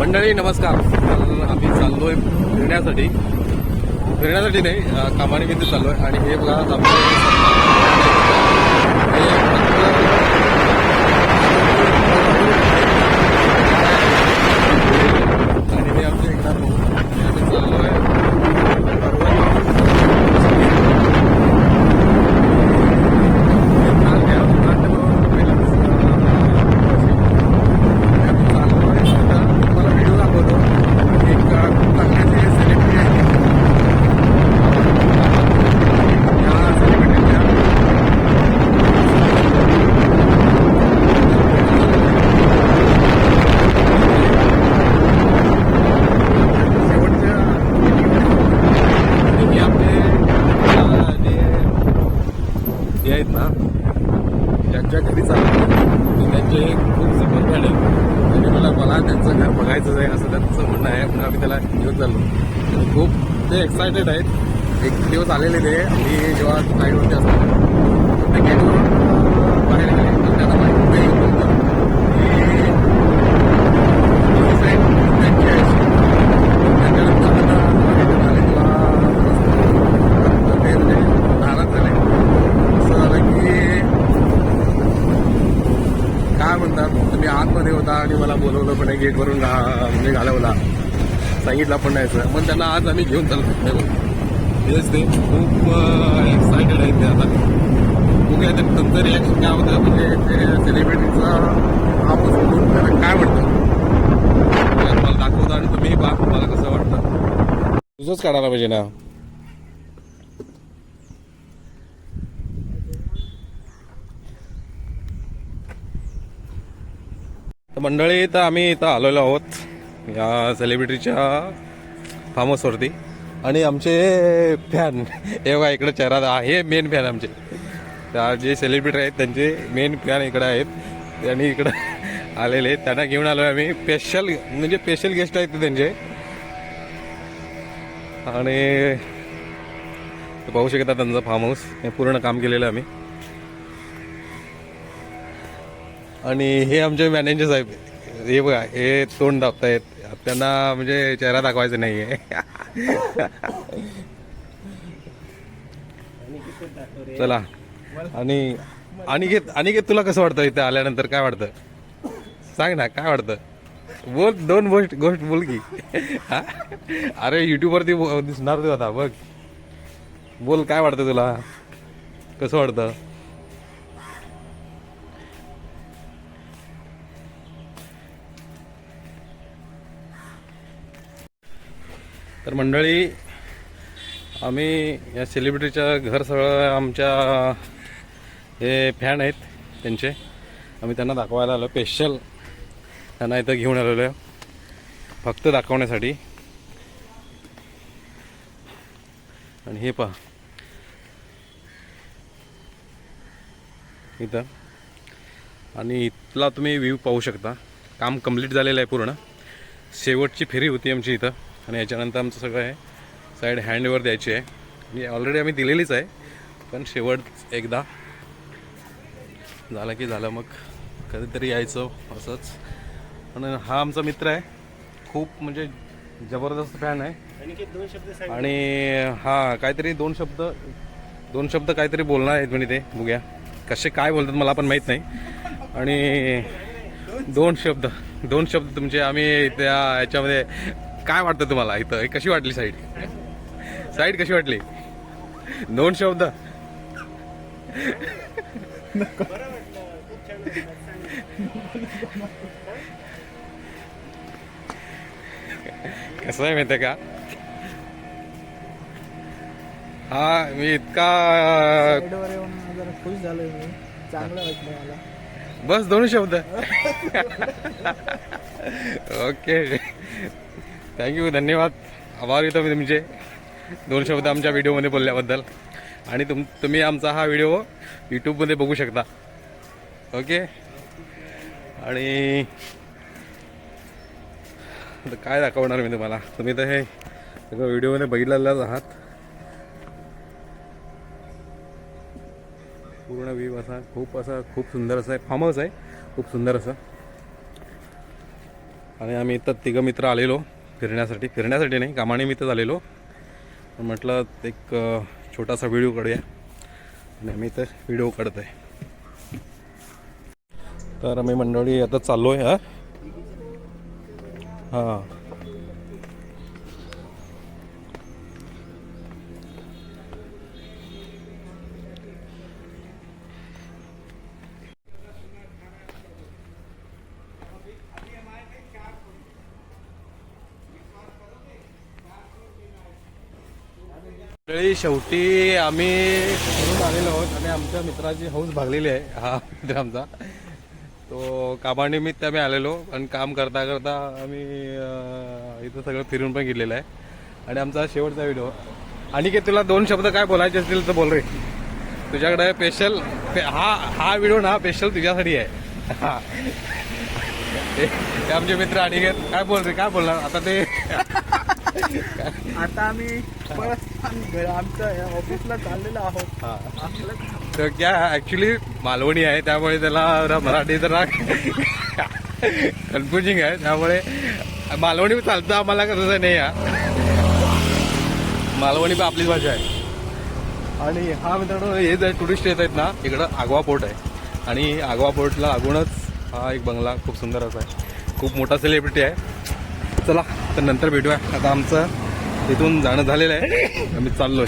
मंडळी नमस्कार. तर आम्ही चाललोय फिरण्यासाठी. फिरण्यासाठी नाही अं, कामानिमित्त चाललोय. आणि हे बघा आपले हे आणि हे आमचे एकदा भाऊ आणि आम्ही चाललोय तुम्हाला व्हिडिओ दाखवतो एक चांगल्याचे सेलिब्रिटी आहे या सेलिब्रिटीच्या शेवटच्या आणि हे आपले अं, जे हे आहेत ना त्यांच्या घरी चालले. त्यांचे खूप सपोर्ट झाले. आणि मला मला त्यांचं घर बघायचं आहे असं त्यांचं म्हणणं आहे. म्हणून आम्ही त्याला घेऊन चाललो. आणि खूप ते एक्सायटेड आहेत. एक दिवस आलेले ते. आम्ही जेव्हा साईडवरती असतो ते गेटवरून बाहेर गेले. त्यांना माहिती नाही होतं की ही साईड त्यांची आहे अशी. त्याच्यानंतर त्यांना रिटर्न आले तेव्हा ते म्हणजे नाराज झाले असं झालं की काय म्हणतात तुम्ही आतमध्ये होता आणि मला बोलवलं पण गेटवरून घा म्हणजे घालवला सांगितलं पण नाही सर. पण त्यांना आज आम्ही घेऊन चाललो तेच ते खूप एक्सायटेड आहेत ते आता. बघूया ते तुमचं रिॲक्शन काय होतं. म्हणजे सेलिब्रिटीचा हापूस बघून त्याला काय वाटतं? तुम्हाला दाखवतो आणि तुम्ही बा तुम्हाला कसं वाटतं. तुझंच काढायला पाहिजे ना. तर मंडळी तर आम्ही इथं आलेलो आहोत. या सेलिब्रिटीच्या फार्म हाऊसवरती आणि आमचे फॅन हे बघा इकडे चेहरा हे मेन फॅन आमचे. त्या जे सेलिब्रिटी आहेत त्यांचे मेन फॅन इकडे आहेत. त्यांनी इकडं आलेले. आहेत त्यांना घेऊन आलो आम्ही. स्पेशल म्हणजे स्पेशल गेस्ट आहेत त्यांचे. आणि पाहू शकता त्यांचं फार्म हाऊस हे पूर्ण काम केलेलं आम्ही. आणि हे आमचे मॅनेजर साहेब. हे बघा हे तोंड दाबतायत. त्यांना म्हणजे चेहरा दाखवायचा नाहीये. चला. आणि अनिकेत अनिकेत तुला कसं वाटतं इथे आल्यानंतर? काय वाटतं? सांग ना काय वाटतं? बोल दोन गोष्ट गोष्ट बोल की. अरे युट्यूबवरती दिसणार तू आता बघ. बोल काय वाटतं तुला? कसं वाटतं? तर मंडळी आम्ही या सेलिब्रिटीच्या घर सगळं आमच्या हे फॅन आहेत त्यांचे. आम्ही त्यांना दाखवायला आलो स्पेशल त्यांना इथं घेऊन आलेलो आहे. फक्त दाखवण्यासाठी. आणि हे पहा. इथं. आणि इथला तुम्ही व्ह्यू पाहू शकता. काम कंप्लीट झालेलं आहे पूर्ण. शेवटची फेरी होती आमची इथं. आणि याच्यानंतर आमचं सगळं आहे साईड हँडवर द्यायची आहे. म्हणजे ऑलरेडी आम्ही दिलेलीच आहे. पण शेवट एकदा झालं की झालं मग कधीतरी यायचं असंच. आणि हा आमचा मित्र आहे. खूप म्हणजे जबरदस्त फॅन आहे. आणि हा काहीतरी दोन शब्द दोन शब्द काहीतरी बोलणार आहेत म्हणे ते. बघूया. कसे काय बोलतात मला पण माहीत नाही. आणि दोन शब्द दोन शब्द तुमचे आम्ही त्या याच्यामध्ये काय वाटतं तुम्हाला इथं? कशी वाटली साईड? साईड कशी वाटली? दोन शब्द. कसं आहे माहिती का? हा मी इतका खुश चांगलं वाटलं मला. बस दोन शब्द. ओके. थँक्यू धन्यवाद. आभार येतो मी तुमचे. दोन शब्द आमच्या व्हिडिओमध्ये बोलल्याबद्दल. आणि तुम तुम्ही आमचा हा व्हिडिओ यूट्यूबमध्ये बघू शकता. ओके आणि काय दाखवणार मी तुम्हाला? तुम्ही तर हे सगळं व्हिडिओमध्ये बघितलेलाच आहात. पूर्ण व्ह्यू असा खूप असा खूप सुंदर असा आहे फार्म हाऊस आहे. खूप सुंदर असं. आणि आम्ही इथं तिघं मित्र आलेलो. फिरण्यासाठी फिरण्यासाठी नाही कामानिमित्त आलेलो पण म्हटलं एक छोटासा व्हिडिओ काढूया. आणि आम्ही तर व्हिडिओ काढत आहे तर आम्ही मंडळी आता चाललो आहे हां. मंडळी शेवटी आम्ही फिरून आलेलो आहोत आणि आमच्या मित्राची हौस भागलेली आहे. हा मित्र आमचा. तो कामानिमित्त आम्ही आलेलो आणि काम करता करता आम्ही इथं सगळं फिरून पण गेलेलं आहे. आणि आमचा शेवटचा व्हिडिओ आणि की तुला दोन शब्द काय बोलायचे असतील तर बोल रे. तुझ्याकडे स्पेशल हा हा व्हिडिओ ना स्पेशल तुझ्यासाठी आहे. हा. ते ते आमचे मित्र आणि काय बोल रे काय बोलणार? आता ते आता आम्ही परत आम्ही या ऑफिसला चाललेलो आहोत. आपलं तर क्या ऍक्च्युली मालवणी आहे त्यामुळे त्याला जरा मराठी जरा कन्फ्युजिंग आहे. त्यामुळे मालवणी चालतं आम्हाला कसं नाही या मालवणी पण आपलीच भाषा आहे. आणि हा मित्रांनो हे जे टुरिस्ट येत आहेत ना इकडं आगवा पोर्ट आहे. आणि आगवा पोर्टला लागूनच हा एक बंगला खूप सुंदर असा आहे. खूप मोठा सेलिब्रिटी आहे. चला तर नंतर भेटूया. आता आमचं इथून जाणं झालेलं आहे. आम्ही चाललोय.